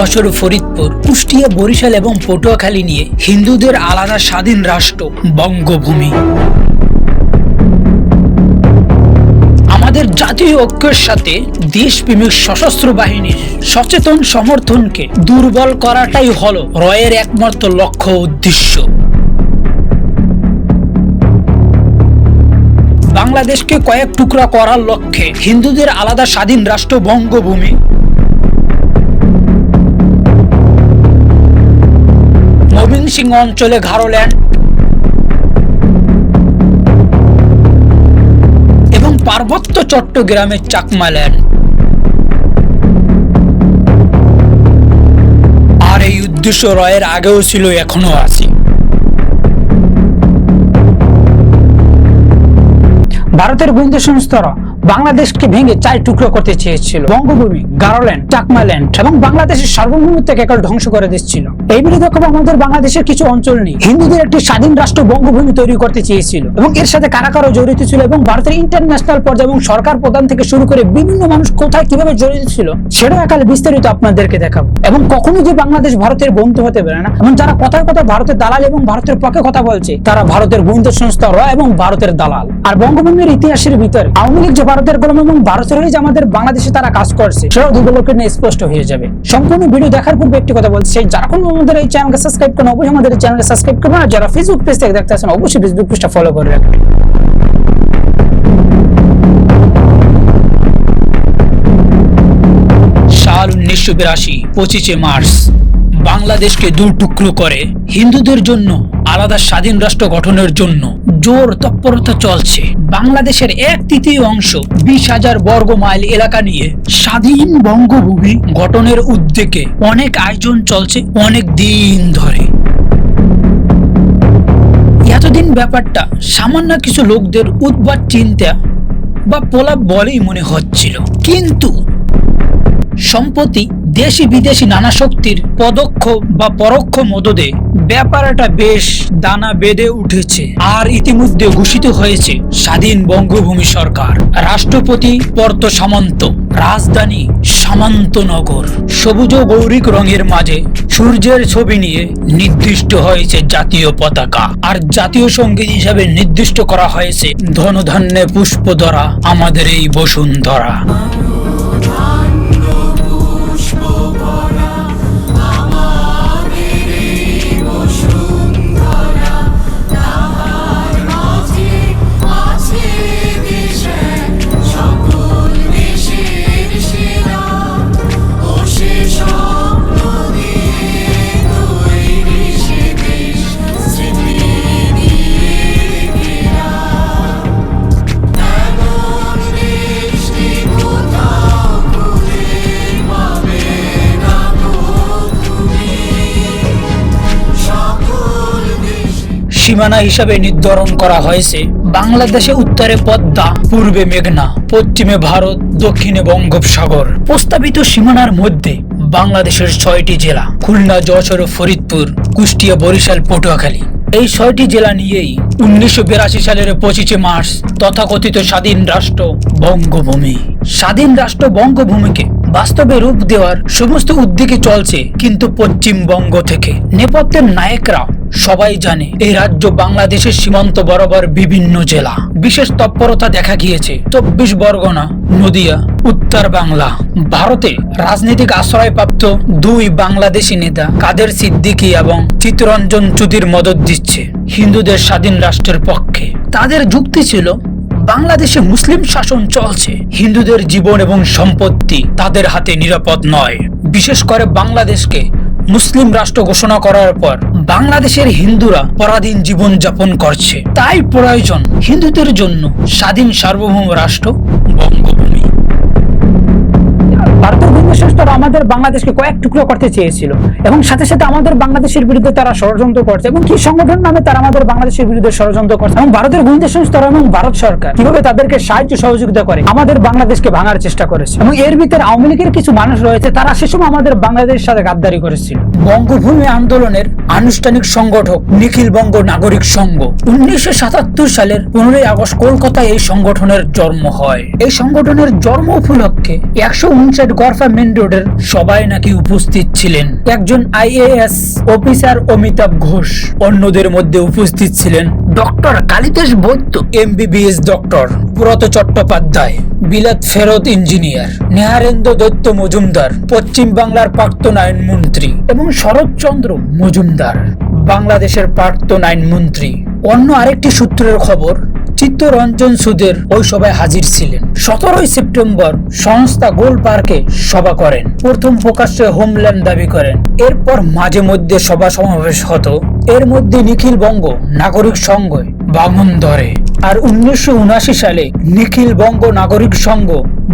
যশোর ফরিদপুর, কুষ্টিয়া, বরিশাল এবং পটুয়াখালী নিয়ে হিন্দুদের আলাদা স্বাধীন রাষ্ট্র, বঙ্গভূমি। আমাদের জাতীয় ঐক্যের সাথে দেশপ্রেমিক সশস্ত্র বাহিনীর সচেতন সমর্থনকে দুর্বল করাটাই হলো রয়ের একমাত্র লক্ষ্য উদ্দেশ্য। বাংলাদেশকে কয়েক টুকরা করার লক্ষ্যে হিন্দুদের আলাদা স্বাধীন রাষ্ট্র বঙ্গভূমি ময়মনসিংহ অঞ্চলে ঘারোল্যান্ড এবং পার্বত্য চট্টগ্রামের চাকমাল্যান্ড আর এই উদ্দেশ্য রয়ের আগেও ছিল এখনও আছে। ভারতের গোয়েন্দা সংস্থারা বাংলাদেশকে ভেঙে চার টুকরো করতে চেয়েছিল। বঙ্গভূমি, গারোল্যান্ড চাকমাল্যান্ড এবং বাংলাদেশের সার্বভৌমত্বকে একাল ধ্বংস করে দিচ্ছিল। এই বিরোধী আমাদের বাংলাদেশের কিছু অঞ্চল নেই। হিন্দুদের একটি স্বাধীন রাষ্ট্র বঙ্গভূমি তৈরি করতে চেয়েছিল এবং এর সাথে কারা কারা জড়িত ছিল এবং ভারতের ইন্টারন্যাশনাল পর্যায়ে এবং সরকার প্রধান থেকে শুরু করে বিভিন্ন মানুষ কোথায় কীভাবে জড়িত ছিল সেটা একালে বিস্তারিত আপনাদেরকে দেখাবো। এবং কখনো যে বাংলাদেশ ভারতের বন্ধু হতে পারে না এবং যারা কথার কথা ভারতের দালাল এবং ভারতের পক্ষে কথা বলছে, তারা ভারতের গোয়েন্দা সংস্থা র এবং ভারতের দালাল। আর বঙ্গভূমির ইতিহাসের ভিতরে আওয়ামী লীগ যে ভারতের গোলাম এবং ভারতের হয়ে যে আমাদের বাংলাদেশে তারা কাজ করছে সেটাও দুগুলোকে নিয়ে স্পষ্ট হয়ে যাবে। সম্পূর্ণ ভিডিও দেখার পূর্বে একটি কথা বলছি যারা কোনো আমাদের এই চ্যানেলকে সাবস্ক্রাইব করেন, অবশ্যই আমাদের চ্যানেলকে সাবস্ক্রাইব করবেন আর যারা ফেসবুক পেজ থেকে দেখতে আসেন, অবশ্যই ফেসবুক পেজটা ফলো করে রাখবেন। সাল উনিশশো বিরাশি, পঁচিশে মার্চ। বাংলাদেশকে দু টুকরো করে। হিন্দুদের জন্য আলাদা স্বাধীন রাষ্ট্র গঠনের জন্য জোর তৎপরতা চলছে। বাংলাদেশের এক তৃতীয় অংশ বিশ হাজার বর্গ মাইল এলাকা নিয়ে স্বাধীন বঙ্গভূমি গঠনের উদ্যোগে অনেক আয়োজন চলছে অনেক দিন ধরে। এতদিন ব্যাপারটা সামান্য কিছু লোকদের উদ্বাদ চিন্তা বা পোলাপ বলেই মনে হচ্ছিল। কিন্তু সম্প্রতি দেশি বিদেশি নানা শক্তির পদক্ষ বা পরোক্ষ মদদে ব্যাপারটা বেশ দানা বেঁধে উঠেছে আর ইতিমধ্যে ঘোষিত হয়েছে স্বাধীন বঙ্গভূমি সরকার। রাষ্ট্রপতি পর্ত সামন্ত, রাজধানী সামন্তনগর সবুজ গৌরিক রঙের মাঝে সূর্যের ছবি নিয়ে নির্দিষ্ট হয়েছে জাতীয় পতাকা। আর জাতীয় সংগীত হিসাবে নির্দিষ্ট করা হয়েছে ধনধান্যে পুষ্পধরা আমাদের এই বসুন্ধরা। সীমানা হিসাবে নির্ধারণ করা হয়েছে। বাংলাদেশে উত্তরে পদ্মা, পূর্বে মেঘনা, পশ্চিমে ভারত, দক্ষিণে বঙ্গোপসাগর। প্রস্তাবিত সীমানার মধ্যে বাংলাদেশের ছয়টি জেলা, খুলনা, যশোর ফরিদপুর, কুষ্টিয়া, বরিশাল, পটুয়াখালী। এই ছয়টি জেলা নিয়েই উনিশশো বিরাশি সালের পঁচিশে মার্চ তথাকথিত স্বাধীন রাষ্ট্র বঙ্গভূমি। স্বাধীন রাষ্ট্র বঙ্গভূমিকে বাস্তবে রূপ দেওয়ার সমস্ত উদ্যোগে চলছে কিন্তু পশ্চিমবঙ্গ থেকে। নেপথ্যের নায়করা সবাই জানে, এই রাজ্য বাংলাদেশের সীমান্ত বরাবর বিভিন্ন জেলা। বিশেষ তৎপরতা দেখা গিয়েছে, চব্বিশ বরগনা, নদিয়া, উত্তর বাংলা। ভারতে রাজনৈতিক আশ্রয়প্রাপ্ত দুই বাংলাদেশি নেতা কাদের সিদ্দিকী এবং চিত্তরঞ্জন চুদির মদত দিচ্ছে হিন্দুদের স্বাধীন রাষ্ট্রের পক্ষে। তাদের যুক্তি ছিল, বাংলাদেশে মুসলিম শাসন চলছে, হিন্দুদের জীবন এবং সম্পত্তি তাদের হাতে নিরাপদ নয়। বিশেষ করে বাংলাদেশকে মুসলিম রাষ্ট্র ঘোষণা করার পর বাংলাদেশের হিন্দুরা পরাধীন জীবন যাপন করছে। তাই প্রয়োজন হিন্দুদের জন্য স্বাধীন সার্বভৌম রাষ্ট্র বঙ্গভূমি। ভারতের গোয়েন্দা সংস্থারা আমাদের বাংলাদেশকে কয়েক টুকরো করতে চেয়েছিল। এবং সাথে সাথে আমাদের বাংলাদেশের বিরুদ্ধে তারা ষড়যন্ত্র করছে। এবং কি সংগঠন নামে তারা আমাদের বাংলাদেশের বিরুদ্ধে ষড়যন্ত্র করছে। এবং ভারতের গোয়েন্দা সংস্থারা এবং ভারত সরকার। কীভাবে তাদেরকে সাহায্য সহযোগিতা করে? আমাদের বাংলাদেশকে ভাঙার চেষ্টা করেছে। এবং এর ভিতরে আওয়ামী লীগের কিছু মানুষ রয়েছে, তারা সে সময় আমাদের বাংলাদেশের সাথে গাদ্দারি করেছিল। বঙ্গভূমি আন্দোলনের আনুষ্ঠানিক সংগঠক নিখিল বঙ্গ নাগরিক সংঘ। উনিশশো সাতাত্তর সালের পনেরোই আগস্ট কলকাতায় এই সংগঠনের জন্ম হয়। এই সংগঠনের জন্ম উপলক্ষে একশো উনষাট গড়ফা মেন রোডের সবাই নাকি উপস্থিত ছিলেন। একজন আইএএস অফিসার অমিতাভ ঘোষ অন্যদের মধ্যে উপস্থিত ছিলেন। Doctor Kalidas Baidya. MBBS doctor পুরত Chattopadhyay বিলাত ফেরত ইঞ্জিনিয়ার নেহারেন্দ্র দত্ত মজুমদার পশ্চিম বাংলার প্রাক্তন আইনমন্ত্রী এবং শরৎচন্দ্র মজুমদার বাংলাদেশের প্রাক্তন আইনমন্ত্রী অন্য আরেকটি সূত্রের খবর চিত্তরঞ্জন সুদের ওই সভায় হাজির ছিলেন। সতেরোই সেপ্টেম্বর সংস্থা গোল পার্কে সভা করেন। প্রথম প্রকাশ্যে হোমল্যান্ড দাবি করেন। এরপর মাঝে মধ্যে সভা সমাবেশ হতো। এর মধ্যে নিখিল বঙ্গ নাগরিক সংঘ বামন ধরে আর উনিশশো উনআশি সালে নিখিল বঙ্গ নাগরিক সংঘ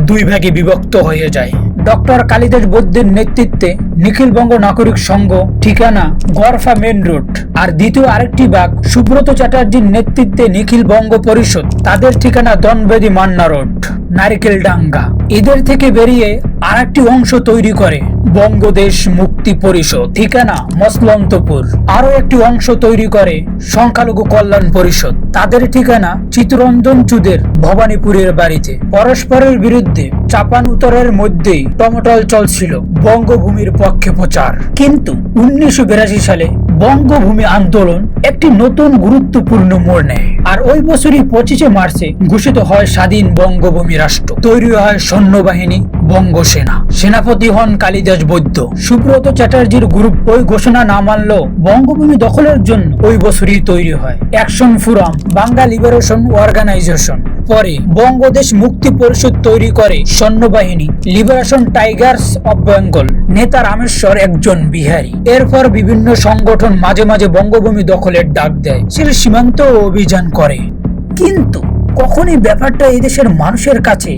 দুই ভাগে বিভক্ত হয়ে যায়। ডক্টর কালিদাস বৈদ্যের নেতৃত্বে নিখিল বঙ্গ নাগরিক সংঘ, ঠিকানা গরফা মেন রোড। আর দ্বিতীয় আরেকটি বাঘ, সুব্রত চ্যাটার্জির নেতৃত্বে নিখিল বঙ্গ পরিষদ, তাদের ঠিকানা দনবেদী মান্না রোড। নারিকেল ডাঙ্গা এদের থেকে বেরিয়ে আরেকটি অংশ তৈরি করে বঙ্গদেশ মুক্তি পরিষদ। ঠিকানা মসলন্তপুর। আরও একটি অংশ তৈরি করে সংখ্যালঘু কল্যাণ পরিষদ। তাদের ঠিকানা চিত্তরঞ্জন চুদের ভবানীপুরের বাড়িতে। পরস্পরের বিরুদ্ধে চাপান উত্তরের মধ্যেই টমটল চলছিল। বঙ্গভূমির পক্ষে প্রচার। কিন্তু উনিশশো বিরাশি সালে বঙ্গভূমি আন্দোলন একটি নতুন গুরুত্বপূর্ণ মোড় নেয় আর ওই বছরই পঁচিশে মার্চে ঘোষিত হয় স্বাধীন বঙ্গভূমি রাষ্ট্র। তৈরি হয় সৈন্যবাহিনী বঙ্গসেনা সেনাপতি হন কালিদাস বৈদ্য। সুব্রত চ্যাটার্জির গ্রুপ ওই ঘোষণা না মানলেও বঙ্গভূমি দখলের জন্য ওই বছরই তৈরি হয়। Action forum Bangla liberation organisation. পরে বঙ্গদেশ মুক্তি পরিষদ তৈরি করে সৈন্যবাহিনী, লিবারেশন টাইগার্স অব বেঙ্গল। নেতা রামেশ্বর একজন বিহারী। এরপর বিভিন্ন সংগঠন মাঝে মাঝে বঙ্গভূমি দখলের ডাক দেয়। সে সীমান্ত অভিযান করে। কিন্তু কখনই ব্যাপারটা এদেশের মানুষের কাছে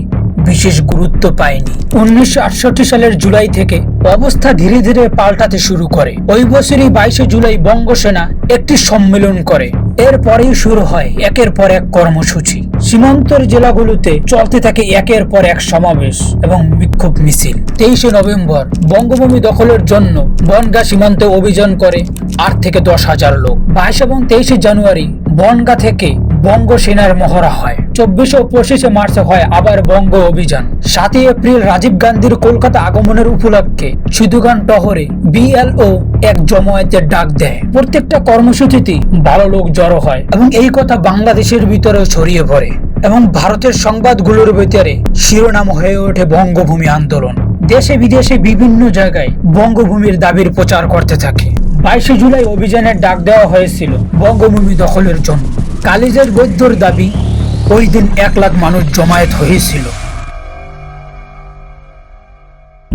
বিশেষ গুরুত্ব পায়নি। উনিশশো আটষট্টি সালের জুলাই থেকে অবস্থা ধীরে ধীরে পাল্টাতে শুরু করে। ওই বছরই বাইশে জুলাই বঙ্গসেনা একটি সম্মেলন করে। এরপরেই শুরু হয় একের পর এক কর্মসূচি। সীমান্তর জেলাগুলোতে চলতে থাকে একের পর এক সমাবেশ এবং বিক্ষোভ মিছিল। তেইশে নভেম্বর বঙ্গভূমি দখলের জন্য বনগা সীমান্তে অভিযান করে আট থেকে দশ হাজার লোক। বাইশ এবং তেইশে জানুয়ারি বনগা থেকে বঙ্গ সেনার মহড়া হয়। চব্বিশে ও পঁচিশে মার্চে হয় আবার বঙ্গ অভিযান। সাতই এপ্রিল রাজীব গান্ধীর কলকাতা আগমনের উপলক্ষে সিধুগান টহরে বিএলও এক জমায়েতের ডাক দেয়। প্রত্যেকটা কর্মসূচিতে ভালো লোক জড়ো হয় এবং এই কথা বাংলাদেশের ভিতরেও ছড়িয়ে পড়ে এবং ভারতের সংবাদগুলোর ভিতরে শিরোনাম হয়ে ওঠে বঙ্গভূমি আন্দোলন। দেশে বিদেশে বিভিন্ন জায়গায় বঙ্গভূমির দাবির প্রচার করতে থাকে। বাইশে জুলাই অভিযানের ডাক দেওয়া হয়েছিল বঙ্গভূমি দখলের জন্য। কালিজের বৈদ্যর দাবি ওই দিন এক লাখ মানুষ জমায়েত হয়েছিল।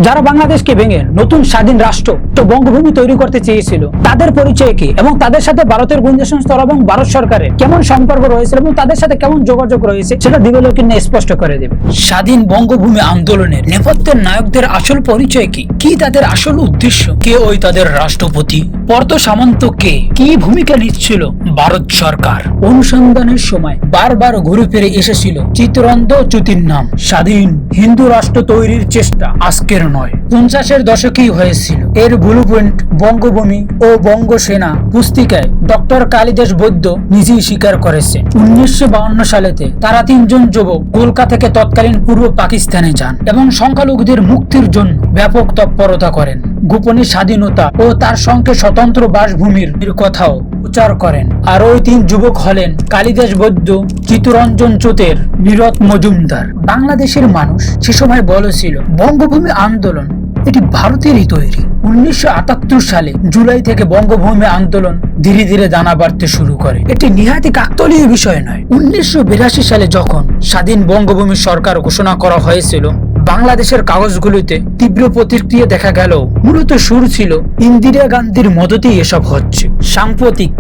যারা বাংলাদেশকে ভেঙে নতুন স্বাধীন রাষ্ট্র তো বঙ্গভূমি তৈরি করতে চেয়েছিল, তাদের পরিচয় কি এবং তাদের সাথে ভারতের গোয়েন্দা সংস্থা এবং ভারত সরকারের কেমন সম্পর্ক রয়েছে এবং তাদের সাথে কেমন যোগাযোগ রয়েছে, সেটা দিবলোকিন স্পষ্ট করে দেবে। স্বাধীন বঙ্গভূমি আন্দোলনের নেপথ্যের নায়কদের আসল পরিচয় কি? কি তাদের আসল উদ্দেশ্য? কে ওই তাদের রাষ্ট্রপতি? পর্ত সামন্ত কে? কি ভূমিকা নিচ্ছিল ভারত সরকার? অনুসন্ধানের সময় বারবার ঘুরে ফিরে এসেছিল চিত্তরন্ত চ্যুতির নাম, স্বাধীন হিন্দু রাষ্ট্র তৈরির চেষ্টা, আজকের নয়। পঞ্চাশের দশকেই হয়েছিল। এর ব্লুপ্রিন্ট বঙ্গভূমি ও বঙ্গ সেনা পুস্তিকায় ডক্টর কালিদাস বৈদ্য নিজেই স্বীকার করেছে। উনিশশো সালেতে তারা তিনজন যুবক কলকাতা থেকে তৎকালীন পূর্ব পাকিস্তানে যান এবং সংখ্যালঘুদের মুক্তির জন্য ব্যাপক তৎপরতা করেন। গোপনে স্বাধীনতা ও তার সঙ্গে স্বতন্ত্র বাসভূমির কথাও প্রচার করেন। আর ওই তিন যুবক হলেন কালিদাস বৈদ্য, চিত্তরঞ্জন চোতের নীরত মজুমদার। বাংলাদেশের মানুষ সে সময় বলেছিল বঙ্গভূমি আন্দোলন এটি ভারতেরই তৈরি। উনিশশো আটাত্তর সালে জুলাই থেকে বঙ্গভূমি আন্দোলন ধীরে ধীরে দানা বাড়তে শুরু করে। এটি নিহাতি কাকতলীয় বিষয় নয়। উনিশশো সালে যখন স্বাধীন বঙ্গভূমি সরকার ঘোষণা করা হয়েছিল বাংলাদেশের কাগজগুলিতে তীব্র প্রতিক্রিয়া দেখা গেল। মূলত সুর ছিল ইন্দিরা গান্ধীর মদতেই এসব হচ্ছে। সাম্প্রতিক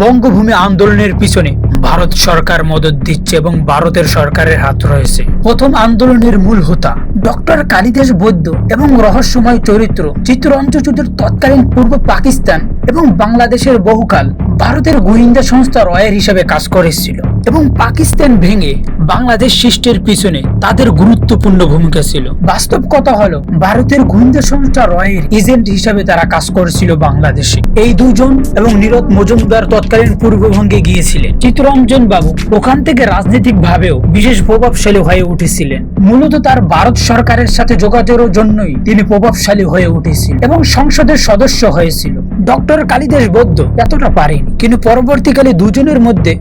বঙ্গভূমি আন্দোলনের পিছনে ভারত সরকার মদত দিচ্ছে এবং ভারতের সরকারের হাত রয়েছে। প্রথম আন্দোলনের মূল হোতা ডক্টর কালিদাস বৈদ্য এবং রহস্যময় চরিত্র চিত্তরঞ্জচুদের তৎকালীন পূর্ব পাকিস্তান এবং বাংলাদেশের বহুকাল ভারতের গোয়েন্দা সংস্থা রয়ের হিসেবে কাজ করেছিল এবং পাকিস্তান ভেঙে বাংলাদেশ সৃষ্টির পিছনে তাদের গুরুত্বপূর্ণ ভূমিকা ছিল। বাস্তব কথা হলো, ভারতের গোয়েন্দা সংস্থা রয়ের এজেন্ট হিসাবে তারা কাজ করেছিল বাংলাদেশে। এই দুজন এবং নীরদ মজুমদার তৎকালীন পূর্ববঙ্গে গিয়েছিলেন। চিত্তরঞ্জন বাবু ওখান থেকে রাজনৈতিক ভাবেও বিশেষ প্রভাবশালী হয়ে উঠেছিলেন। মূলত তার ভারত সরকারের সাথে যোগাযোগের জন্যই তিনি প্রভাবশালী হয়ে উঠেছিলেন এবং সংসদের সদস্য হয়েছিল। ডক্টর কালিদাস বৌদ্ধ এতটা পারেনি। কিন্তু পরবর্তীকালে দুজনের মধ্যে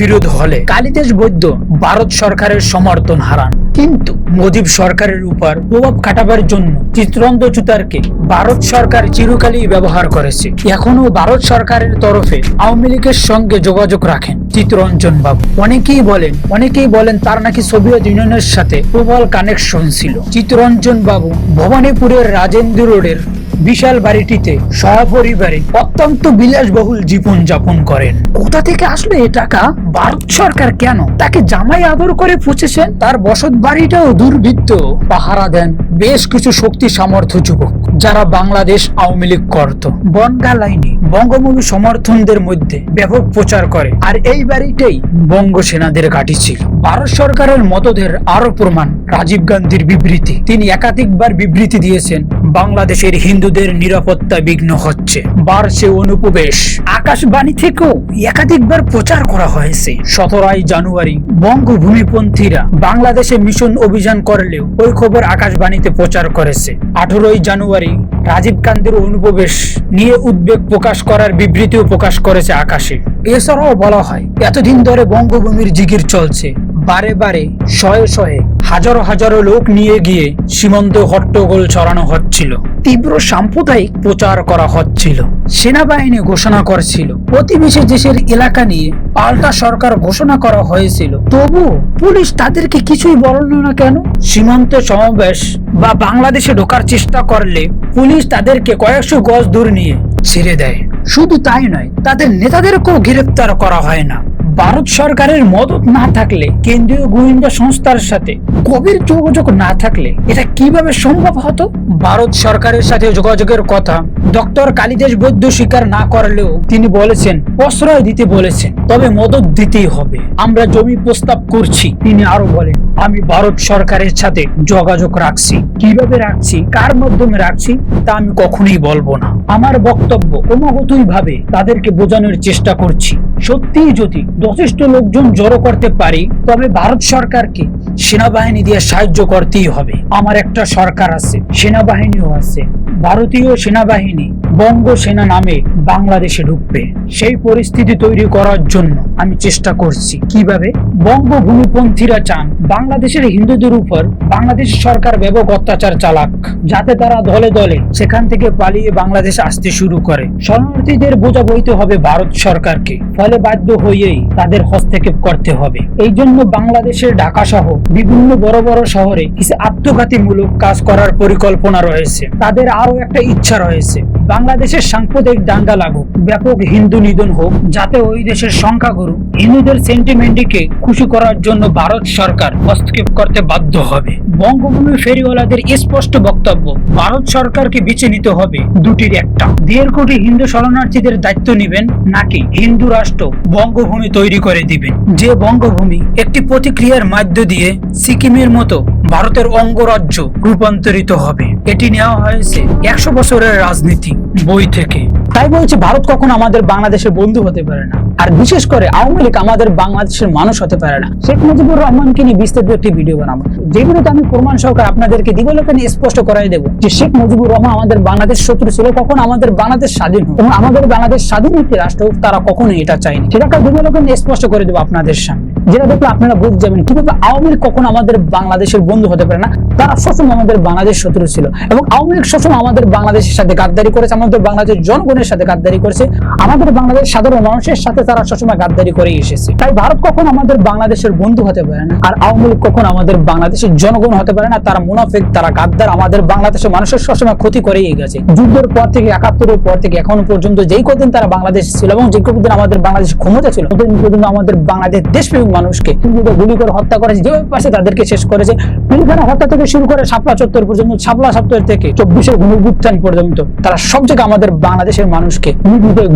বিরোধ হলে কালিদাস বৈদ্য ভারত সরকারের সমর্থন হারান। কিন্তু মুজিব সরকারের উপর প্রভাব খাটাবার জন্য চিত্রন্ত চুতারকে ভারত সরকার চিরকালই ব্যবহার করেছে। এখনও ভারত সরকারের তরফে আওয়ামী লীগের সঙ্গে যোগাযোগ রাখেন চিত্তরঞ্জন বাবু অনেকেই বলেন অনেকেই বলেন তার নাকি সোভিয়েত ইউনিয়নের সাথে প্রবল কানেকশন ছিল। চিত্তরঞ্জন বাবু ভবানীপুরের রাজেন্দ্র রোডের বিশাল বাড়িটিতে সহপরিবারে অত্যন্ত বিলাসবহুল জীবন যাপন করেন। কোথা থেকে আসলো এ টাকা? ভারত সরকার কেন? তাকে জামাই আদর করে পুছেছেন? তার বসত বাড়িটাও দুর্বৃত্ত পাহারা দেন বেশ কিছু শক্তি সামর্থ্য যুবক, যারা বাংলাদেশ আওয়ামী লীগ করত। বনগা লাইনে বঙ্গভূমি সমর্থনদের মধ্যে ব্যাপক প্রচার করে, আর এই বাড়িটাই বঙ্গ সেনাদের ঘাঁটি ছিল। ভারত সরকারের মতদের আরও প্রমাণ রাজীব গান্ধীর বিবৃতি। তিনি একাধিকবার বিবৃতি দিয়েছেন, বাংলাদেশের হিন্দুদের নিরাপত্তা বিঘ্ন হচ্ছে। বাড়ছে অনুপ্রবেশ। আকাশবাণী থেকেও একাধিকবার প্রচার করা হয়েছে। সতেরোই জানুয়ারি বঙ্গভূমিপন্থীরা বাংলাদেশে মিশন অভিযান করলেও ওই খবর আকাশবাণীতে প্রচার করেছে। আঠারোই জানুয়ারি রাজীব গান্ধীর অনুপ্রবেশ নিয়ে উদ্বেগ প্রকাশ করার বিবৃতিও প্রকাশ করেছে আকাশে। এছাড়াও বলা হয়, এতদিন ধরে বঙ্গভূমির জিগির চলছে। বারে বারে, শয়ে শয়ে হাজারো হাজারো লোক নিয়ে গিয়ে সীমান্ত হট্টগোল ছড়ানো হচ্ছিল। তীব্র সাম্প্রদায়িক প্রচার করা হচ্ছিল। সেনাবাহিনী ঘোষণা করছিল প্রতিবেশী দেশের এলাকা নিয়ে পাল্টা সরকার ঘোষণা করা হয়েছিল। তবু পুলিশ তাদেরকে কিছুই বলল না কেন? সীমান্ত সমাবেশ বা বাংলাদেশে ঢোকার চেষ্টা করলে পুলিশ তাদেরকে কয়েকশো গজ দূর নিয়ে ছেড়ে দেয়। শুধু তাই নয়, তাদের নেতাদেরকেও গ্রেফতার করা হয় না। ভারত সরকারের মদত না থাকলে, কেন্দ্রীয় গোয়েন্দা সংস্থার সাথে গভীর যোগাযোগ না থাকলে এটা কীভাবে সম্ভব হতো? ভারত সরকারের সাথে যোগাযোগের কথা ডক্টর কালিদাস বৈদ্য স্বীকার না করলেও তিনি বলেছেন প্রশ্রয় দিতে বলেছেন, তবে মদত দিতেই হবে। আমরা জমি প্রস্তাব করছি, তিনি আরও বলেন, আমি ভারত সরকারের সাথে যোগাযোগ রাখছি। কীভাবে রাখছি, কার মাধ্যমে রাখছি, তা আমি কখনোই বলব না। আমার বক্তব্য ক্রমাগতই ভাবে তাদেরকে বোঝানোর চেষ্টা করছি। সত্যিই যদি যথেষ্ট লোকজন জড়ো করতে পারি, তবে ভারত সরকারকে সেনাবাহিনী দিয়ে সাহায্য করতেই হবে। আমার একটা সরকার আছে, সেনাবাহিনীও আছে। ভারতীয় সেনাবাহিনী বঙ্গ সেনা নামে বাংলাদেশে ঢুকবে। সেই পরিস্থিতি তৈরি করার জন্য আমি চেষ্টা করছি। কীভাবে? বঙ্গভূমিপন্থীরা চান বাংলাদেশের হিন্দুদের উপর বাংলাদেশ সরকার ব্যাপক অত্যাচার চালাক, যাতে তারা দলে দলে সেখান থেকে পালিয়ে বাংলাদেশ আসতে শুরু করে। শরণার্থীদের বোঝা বইতে হবে ভারত সরকারকে। ফলে বাধ্য হয়েই তাদের হস্তক্ষেপ করতে হবে। এই জন্য বাংলাদেশের ঢাকা সহ বিভিন্ন বড় বড় শহরে কিছু আত্মঘাতীমূলক কাজ করার পরিকল্পনা রয়েছে। তাদের আরও একটা ইচ্ছা রয়েছে। বাংলাদেশের সাম্প্রদায়িক দাঙ্গা লাগুক, ব্যাপক হিন্দু নিধন হোক, যাতে ওই দেশের সংখ্যাগুরু হিন্দুদের সেন্টিমেন্টকে খুশি করার জন্য ভারত সরকার হস্তক্ষেপ করতে বাধ্য হবে। বঙ্গভূমি ফেরিওয়ালাদের স্পষ্ট বক্তব্য, ভারত সরকারকে বেছে নিতে হবে দুটির একটা। দেড় কোটি হিন্দু শরণার্থীদের দায়িত্ব নেবেন নাকি হিন্দু রাষ্ট্র বঙ্গভূমি তৈরি করে দিবেন যে বঙ্গভূমি একটি প্রতিক্রিয়ার মাধ্য দিয়ে সিকিমের মতো ভারতের অঙ্গরাজ্য রূপান্তরিত হবে। এটি নেওয়া হয়েছে একশো বছরের রাজনীতি বই থেকে। তাই বলছে, ভারত কখনো আমাদের বাংলাদেশের বন্ধু হতে পারে না। আর বিশেষ করে আওয়ামী লীগ আমাদের বাংলাদেশের মানুষ হতে পারে না। শেখ মুজিবুর রহমানকে নিয়ে বিস্তারিত একটি ভিডিও বানাবো। যেগুলোতে আমি প্রমাণ সহকারে আপনাদেরকে দিবলোকে নিয়ে স্পষ্ট করাই দেবো যে শেখ মুজিবুর রহমান আমাদের বাংলাদেশ শত্রু ছিল, কখন আমাদের বাংলাদেশ স্বাধীন হোক। এবং আমাদের বাংলাদেশ স্বাধীন একটি রাষ্ট্র হোক, তারা কখনো এটা চায়নি। সেটা একটা দিবলোকে নিয়ে স্পষ্ট করে দেবো আপনাদের সামনে। যেটা দেখলে আপনারা বুঝতে যাবেন, কীভাবে আওয়ামী লীগ কখনো আমাদের বাংলাদেশের বন্ধু হতে পারে না। তারা সবসময় আমাদের বাংলাদেশ শত্রু ছিল এবং আওয়ামী লীগ সবসময় আমাদের বাংলাদেশের সাথে গাদ্দারি করেছে, আমাদের বাংলাদেশ জনগণের সাথে গাদ্দারি করেছে। আমাদের বাংলাদেশ সাধারণ মানুষের সাথে তারা সবসময় গাদ্দারি করে এসেছে। তাই ভারত কখনো আমাদের বাংলাদেশের বন্ধু হতে পারে না। আর আওয়ামী লীগ কখনো আমাদের বাংলাদেশের জনগণ হতে পারে না। তারা মুনাফিক, তারা গাদ্দার, আমাদের বাংলাদেশের মানুষের সবসময় ক্ষতি করেই গেছে। যুদ্ধের পর থেকে, একাত্তরের পর থেকে, এখন পর্যন্ত যেই কদিন তারা বাংলাদেশ ছিল এবং যে কদিন আমাদের বাংলাদেশ ক্ষমতা ছিল ততদিন পর্যন্ত আমাদের বাংলাদেশ দেশপ্রেমিক মানুষকে গুলি করে হত্যা করেছে, যেভাবে পাশে তাদেরকে শেষ করেছে। পিলখানা হত্যা থেকে শুরু করে শাপলা চত্বর পর্যন্ত, শাপলা চত্বর থেকে চব্বিশের গণভুত্থান পর্যন্ত, তারা সব জায়গায় আমাদের বাংলাদেশের মানুষকে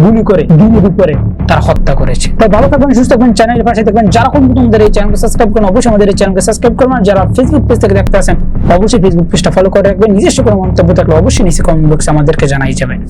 গুলি করে গুলি করে তারা হত্যা করেছে। তাই ভালো থাকবেন, সুস্থ থাকবেন চ্যানেলের পাশে থাকবেন। যারা কোন আমাদের এই চ্যানেলকে সাবস্ক্রাইব করেন, অবশ্যই আমাদের এই চ্যানেলকে সাবস্ক্রাইব করবেন। আর যারা ফেসবুক পেজ থেকে দেখতে আসেন, অবশ্যই ফেসবুক পেজটা ফলো করে রাখবেন। নিজস্ব কোনো মন্তব্য থাকলে অবশ্যই নিচে কমেন্ট বক্সে আমাদেরকে জানাই যাবেন